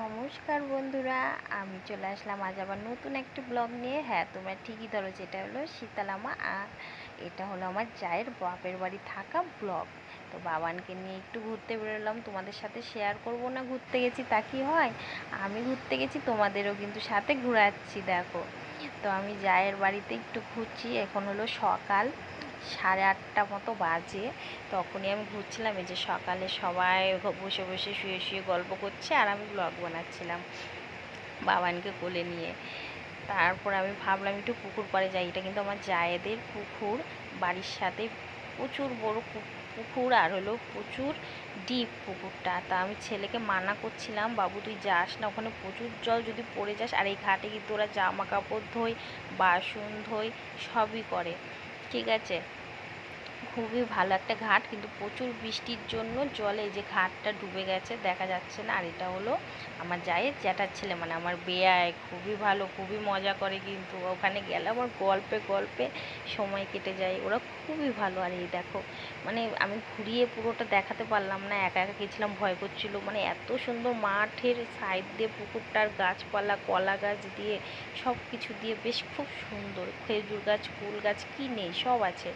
নমস্কার বন্ধুরা, আমি চলে আসলাম আজ আবার নতুন একটি ব্লগ নিয়ে। হ্যাঁ তোমরা ঠিকই ধরো যেটা হলো শীতালামা আর এটা হলো আমার জায়ের বাপের বাড়ি থাকা ব্লগ তো বাবানকে নিয়ে একটু ঘুরতে বেরোলাম, তোমাদের সাথে শেয়ার করব না, ঘুরতে গেছি তা কি হয়? আমি ঘুরতে গেছি, তোমাদেরও কিন্তু সাথে ঘোরাচ্ছি, দেখো। তো আমি জায়ের বাড়িতে একটু ঘুরছি, এখন হলো সকাল। সাড়ে আটটা মতো বাজে। তখনই আমি ঘুরছিলাম, এই যে সকালে সবাই বসে বসে শুয়ে শুয়ে গল্প করছে আর আমি ব্লগ বানাচ্ছিলাম বাবানকে কোলে নিয়ে। তারপর আমি ভাবলাম একটু পুকুর পাড়ে যাই, এটা কিন্তু আমার জায়েদের পুকুর, বাড়ির সাথে প্রচুর বড় পুকুর আর হলো প্রচুর ডিপ পুকুরটা। তা আমি ছেলেকে মানা করছিলাম, বাবু, তুই যাস না, ওখানে প্রচুর জল যদি পড়ে যাস, আর এই ঘাটে কিন্তু ওরা জামা কাপড় ধোয়, বাসন ধোয়, সবই করে। ঠিক আছে। খুবই ভালো একটা ঘাট। কিন্তু প্রচুর বৃষ্টির জন্য জলে যে ঘাটটা ডুবে গেছে দেখা যাচ্ছে না। আর এটা হলো আমার জায়ের জ্যাঠার ছেলে। মানে আমার বেয়ায়। খুবই ভালো, খুবই মজা করে কিন্তু ওখানে গেলে আমার গল্পে গল্পে সময় কেটে যায়। ওরা খুবই ভালো। আর এই দেখো মানে আমি ঘুরিয়ে পুরোটা দেখাতে পারলাম না। একা একা গেছিলাম, ভয় করছিল। মানে এত সুন্দর মাঠের সাইড দিয়ে পুকুরটার গাছপালা, কলা গাছ দিয়ে সব কিছু দিয়ে বেশ খুব সুন্দর। খেজুর গাছ কুল গাছ, কী নেই, সব আছে।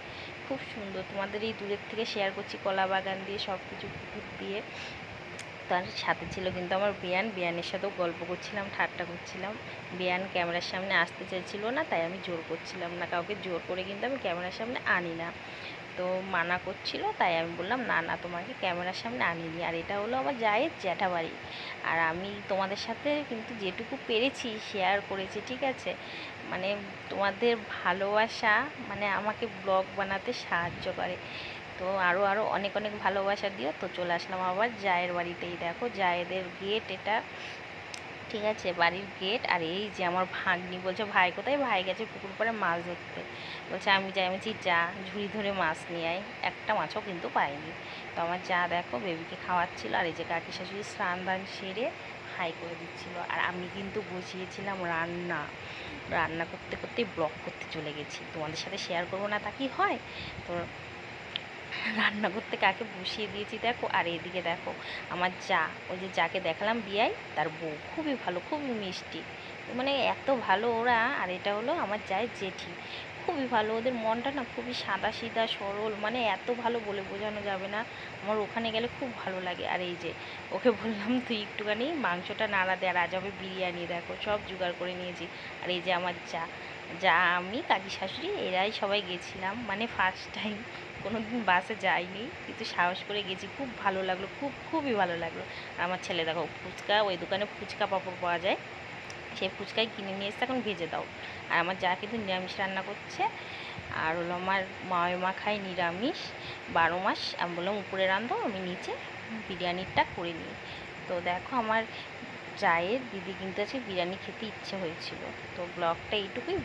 খুব সুন্দর। তোমাদের এই দূরের থেকে শেয়ার করছি কলা বাগান দিয়ে সব কিছু পুকুর দিয়ে। তার সাথে ছিল কিন্তু আমার বিয়ান। বিয়ানের সাথেও গল্প করছিলাম, ঠাট্টা করছিলাম। বিয়ান ক্যামেরার সামনে আসতে চাইছিল না, তাই আমি জোর করছিলাম না। কাউকে জোর করে কিন্তু আমি ক্যামেরার সামনে আনি না। তো মানা করছিল, তাই আমি বললাম, না না, তোমাকে ক্যামেরার সামনে আনিনি আর এটা হলো আমার জায়ের জ্যাঠা বাড়ি আর আমি তোমাদের সাথে কিন্তু যেটুকু পেরেছি শেয়ার করেছি, ঠিক আছে? মানে তোমাদের ভালোবাসা মানে আমাকে ব্লগ বানাতে সাহায্য করে। তো আরও আরও অনেক অনেক ভালোবাসা দিও। তো চলে আসলাম আবার জায়ের বাড়িতেই। দেখো, জায়েদের গেট এটা ঠিক আছে, বাড়ির গেট আর এই যে আমার ভাগ্নি বলছে, ভাই কোথায়? ভাই গেছে পুকুর পাড়ে মাছ ধরতে। বলছে, আমি যাই, আমি যা ঝুড়ি ধরে মাছ নিয়ে আয়। একটা মাছও কিন্তু পাইনি। তো আমার যা দেখো, বেবিকে খাওয়াচ্ছিল আর এই যে কাকি শাশুড়ি স্নান দান সেরে হাই করে দিচ্ছিল। আর আমি কিন্তু বসিয়েছিলাম রান্না। রান্না করতে করতে ব্লগ করতে চলে গেছি। তোমাদের সাথে শেয়ার করব না তা কি হয়? তো রান্না করতে কাকে বসিয়ে দিয়েছি, দেখো। আর এদিকে দেখো, আমার যা, ওই যে যাকে দেখালাম, বিয়াই, তার বউ। খুবই ভালো, খুবই মিষ্টি। মানে এত ভালো ওরা, আর এটা হলো আমার যায় জেঠি। খুবই ভালো, ওদের মনটা না খুবই সাদা সিধা সরল মানে এত ভালো বলে বোঝানো যাবে না। আমার ওখানে গেলে খুব ভালো লাগে। আর এই যে, ওকে বললাম, তুই একটুখানি মাংসটা নাড়া দে, আর আজ হবে বিরিয়ানি, দেখো, সব জোগাড় করে নিয়েছি। আর এই যে আমার যা যা আমি, কাকি শাশুড়ি, এরাই সবাই গেছিলাম। মানে ফার্স্ট টাইম কোনো দিন বাসে যাইনি, কিন্তু সাহস করে গেছি। খুব ভালো লাগল, খুব, খুবই ভালো লাগল। আমার ছেলে দেখো, ফুচকা, ওই দোকানে ফুচকা পাঁপড় পাওয়া যায়। সেই ফুচকাই কিনে নিয়ে এসে এখন ভেজে দাও। আর আমার যা কিন্তু নিরামিষ রান্না করছে। আর হলো আমার মা খায় নিরামিষ, বারো মাস। আমি বললাম, উপরে রান্ধো আমি নিচে বিরিয়ানিটা করে নিই। তো দেখো, আমার জায়ের দিদি কিন্তু আছে বিরিয়ানি খেতে ইচ্ছে হয়েছিল। তো ব্লগটা এইটুকুই